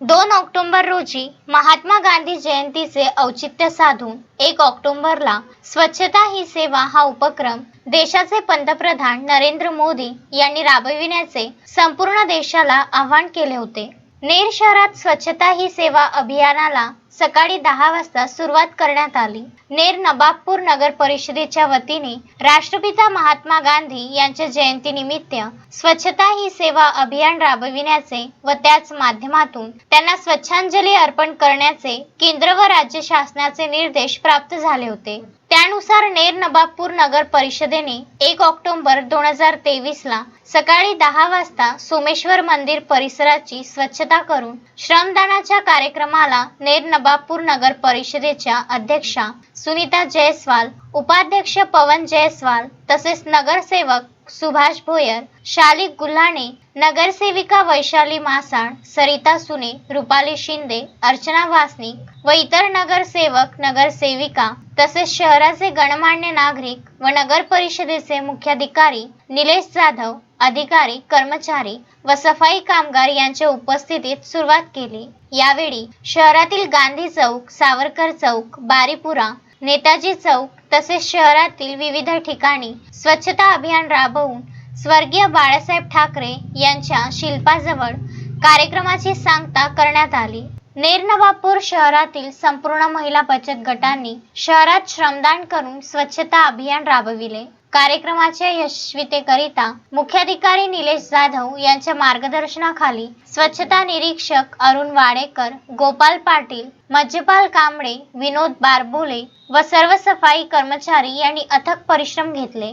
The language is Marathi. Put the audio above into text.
दोन ऑक्टोबर रोजी महात्मा गांधी जयंतीचे औचित्य साधून एक ऑक्टोबरला स्वच्छता ही सेवा हा उपक्रम देशाचे पंतप्रधान नरेंद्र मोदी यांनी राबविण्याचे संपूर्ण देशाला आवाहन केले होते. नेर शहरात स्वच्छता ही सेवा अभियानाला सकाळी दहा वाजता सुरुवात करण्यात आली. नेर नबाबपूर नगर परिषदेच्या वतीने राष्ट्रपिता महात्मा गांधी यांच्या जयंतीनिमित्त स्वच्छता ही सेवा अभियान राबविण्याचे व त्याच माध्यमातून त्यांना स्वच्छांजली अर्पण करण्याचे केंद्र व राज्य शासनाचे निर्देश प्राप्त झाले होते. त्यानुसार नेर नबाबपूर नगर परिषदेने एक ऑक्टोबर दोन हजार तेवीस ला सकाळी दहा वाजता सोमेश्वर मंदिर परिसराची स्वच्छता करून श्रमदानाच्या कार्यक्रमाला नेर नवाबपूर नगर परिषदेच्या अध्यक्षा सुनीता जयस्वाल उपाध्यक्ष पवन जयस्वाल तसेच नगरसेवक सुभाष भोयर शालिक गुल्हाणे नगरसेविका वैशाली मासाळ सरिता सुने रुपाली शिंदे अर्चना वासनिक व इतर नगरसेवक नगरसेविका तसेच शहराचे गणमान्य नागरिक व नगर परिषदेचे मुख्याधिकारी निलेश जाधव अधिकारी कर्मचारी व सफाई कामगार यांच्या उपस्थितीत सुरुवात केली. यावेळी शहरातील गांधी चौक सावरकर चौक बारीपुरा नेताजी चौक तसेच शहरातील विविध ठिकाणी स्वच्छता अभियान राबवून स्वर्गीय बाळासाहेब ठाकरे यांच्या शिल्पाजवळ कार्यक्रमाची सांगता करण्यात आली. नेरनवापूर शहरातील संपूर्ण महिला बचत गटांनी शहरात श्रमदान करून स्वच्छता अभियान राबविले. कार्यक्रमाच्या यशस्वीतेकरिता मुख्याधिकारी निलेश जाधव यांच्या मार्गदर्शनाखाली स्वच्छता निरीक्षक अरुण वाडेकर गोपाल पाटील मज्जपाल कांबळे विनोद बारबोले व सर्व सफाई कर्मचारी यांनी अथक परिश्रम घेतले.